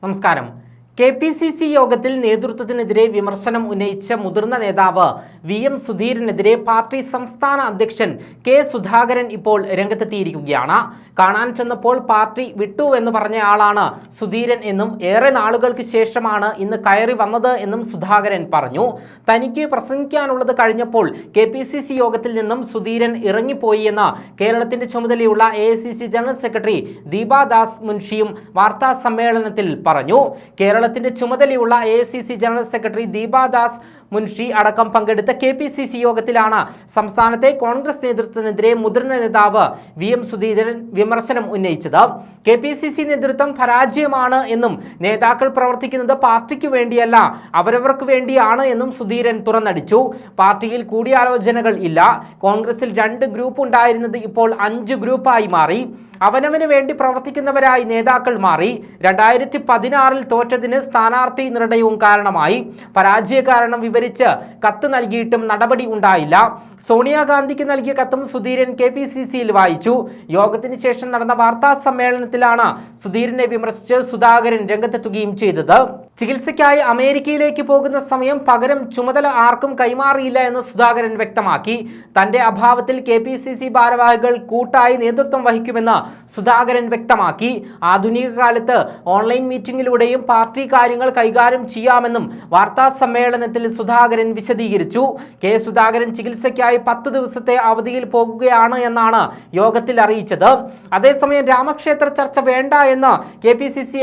നമസ്കാരം K P C C യോഗത്തിൽ നേതൃത്വത്തിനെതിരെ വിമർശനം ഉന്നയിച്ച മുതിർന്ന നേതാവ് വി എം സുധീരനെതിരെ പാർട്ടി സംസ്ഥാന അധ്യക്ഷൻ കെ സുധാകരൻ ഇപ്പോൾ രംഗത്തെത്തിയിരിക്കുകയാണ്. കാണാൻ ചെന്നപ്പോൾ പാർട്ടി വിട്ടു എന്ന് പറഞ്ഞ ആളാണ് സുധീരൻ എന്നും ഏറെ നാളുകൾക്ക് ശേഷമാണ് ഇന്ന് കയറി വന്നത് എന്നും സുധാകരൻ പറഞ്ഞു. തനിക്ക് പ്രസംഗിക്കാനുള്ളത് കഴിഞ്ഞപ്പോൾ കെ പി സി സി യോഗത്തിൽ നിന്നും സുധീരൻ ഇറങ്ങിപ്പോയി എന്ന് കേരളത്തിന്റെ ചുമതലയുള്ള എ ജനറൽ സെക്രട്ടറി ദീപാദാസ് മുൻഷിയും വാർത്താ സമ്മേളനത്തിൽ പറഞ്ഞു. കേരളത്തിന്റെ ചുമതലയുള്ള a general secretary Deepa Das Munshi അടക്കം പങ്കെടുത്ത കെ യോഗത്തിലാണ് സംസ്ഥാനത്തെ കോൺഗ്രസ് നേതൃത്വത്തിനെതിരെ മുതിർന്ന നേതാവ് വി എം സുധീരൻ വിമർശനം ഉന്നയിച്ചത്. കെ നേതൃത്വം പരാജയമാണ് എന്നും നേതാക്കൾ പ്രവർത്തിക്കുന്നത് പാർട്ടിക്ക് വേണ്ടിയല്ല അവരവർക്ക് വേണ്ടിയാണ് എന്നും സുധീരൻ തുറന്നടിച്ചു. പാർട്ടിയിൽ കൂടിയാലോചനകൾ ഇല്ല. കോൺഗ്രസിൽ രണ്ട് ഗ്രൂപ്പ് ഉണ്ടായിരുന്നത് ഇപ്പോൾ അഞ്ച് ഗ്രൂപ്പായി മാറി. അവനവന് വേണ്ടി പ്രവർത്തിക്കുന്നവരായി നേതാക്കൾ മാറി. രണ്ടായിരത്തി പതിനാറിൽ തോറ്റതിന് സ്ഥാനാർത്ഥി നിർണയവും കാരണമായി. പരാജയ കാരണം വിവരിച്ച് കത്ത് നൽകിയിട്ടും നടപടി ഉണ്ടായില്ല. സോണിയാഗാന്ധിക്ക് നൽകിയ കത്തും സുധീരൻ കെ പി സി സിയിൽ വായിച്ചു. യോഗത്തിന് ശേഷം നടന്ന വാർത്താ സമ്മേളനത്തിലാണ് സുധീരനെ വിമർശിച്ച് സുധാകരൻ രംഗത്തെത്തുകയും ചെയ്തത്. ചികിത്സയ്ക്കായി അമേരിക്കയിലേക്ക് പോകുന്ന സമയം പകരം ചുമതല ആർക്കും കൈമാറിയില്ല എന്ന് സുധാകരൻ വ്യക്തമാക്കി. തന്റെ അഭാവത്തിൽ കെ പി സി സി ഭാരവാഹികൾ കൂട്ടായി നേതൃത്വം വഹിക്കുമെന്ന് സുധാകരൻ വ്യക്തമാക്കി. ആധുനിക കാലത്ത് ഓൺലൈൻ മീറ്റിംഗിലൂടെയും പാർട്ടി കാര്യങ്ങൾ കൈകാര്യം ചെയ്യാമെന്നും വാർത്താ സമ്മേളനത്തിൽ സുധാകരൻ വിശദീകരിച്ചു. കെ സുധാകരൻ ചികിത്സയ്ക്കായി പത്ത് ദിവസത്തെ അവധിയിൽ പോകുകയാണ് എന്നാണ് യോഗത്തിൽ അറിയിച്ചത്. അതേസമയം രാമക്ഷേത്ര ചർച്ച വേണ്ട എന്ന് കെ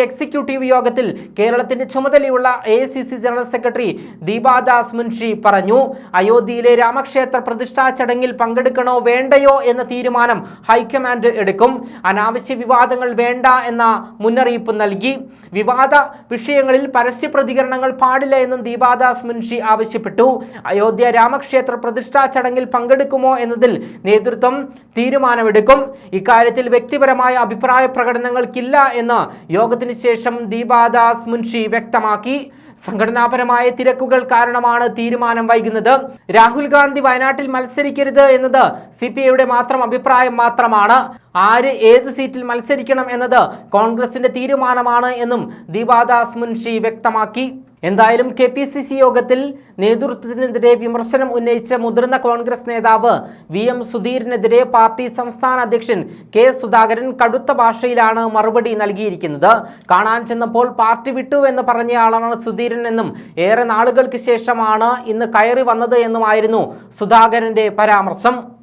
എക്സിക്യൂട്ടീവ് യോഗത്തിൽ കേരളത്തിന്റെ ചുമതലയുള്ള a general secretary Deepa Das Munshi പറഞ്ഞു അയോധ്യയിലെ രാമക്ഷേത്ര പ്രതിഷ്ഠാ ചടങ്ങിൽ പങ്കെടുക്കണോ വേണ്ടയോ എന്ന തീരുമാനം ഹൈക്കമാൻഡ് എടുക്കും. അനാവശ്യ വിവാദങ്ങൾ വേണ്ട എന്ന മുന്നറിയിപ്പ് നൽകി. വിവാദ വിഷയങ്ങളിൽ പരസ്യ പ്രതികരണങ്ങൾ പാടില്ല എന്നും ദീപാദാസ് മുൻഷി ആവശ്യപ്പെട്ടു. അയോധ്യ രാമക്ഷേത്ര പ്രതിഷ്ഠാ ചടങ്ങിൽ പങ്കെടുക്കുമോ എന്നതിൽ നേതൃത്വം തീരുമാനമെടുക്കും. ഇക്കാര്യത്തിൽ വ്യക്തിപരമായ അഭിപ്രായ പ്രകടനങ്ങൾക്കില്ല എന്ന് യോഗത്തിന് ശേഷം ദീപാദാസ് മുൻഷി വ്യക്തമാക്കി. സംഘടനാപരമായ തിരക്കുകൾ കാരണമാണ് തീരുമാനം വൈകുന്നത്. രാഹുൽ ഗാന്ധി വയനാട്ടിൽ മത്സരിക്കരുത് എന്നത് സി പി ഐയുടെ മാത്രം അഭിപ്രായം മാത്രമാണ്. ആര് ഏത് സീറ്റിൽ മത്സരിക്കണം എന്നത് കോൺഗ്രസിന്റെ തീരുമാനമാണ് എന്നും ദീപാദാസ് മുൻഷി വ്യക്തമാക്കി. എന്തായാലും കെ പി സി സി യോഗത്തിൽ നേതൃത്വത്തിനെതിരെ വിമർശനം ഉന്നയിച്ച മുതിർന്ന കോൺഗ്രസ് നേതാവ് വി എം സുധീറിനെതിരെ പാർട്ടി സംസ്ഥാന അധ്യക്ഷൻ കെ സുധാകരൻ കടുത്ത ഭാഷയിലാണ് മറുപടി നൽകിയിരിക്കുന്നത്. കാണാൻ ചെന്നപ്പോൾ പാർട്ടി വിട്ടു എന്ന് പറഞ്ഞയാളാണ് സുധീരൻ എന്നും ഏറെ നാളുകൾക്ക് ശേഷമാണ് ഇന്ന് കയറി വന്നത് എന്നുമായിരുന്നു സുധാകരന്റെ പരാമർശം.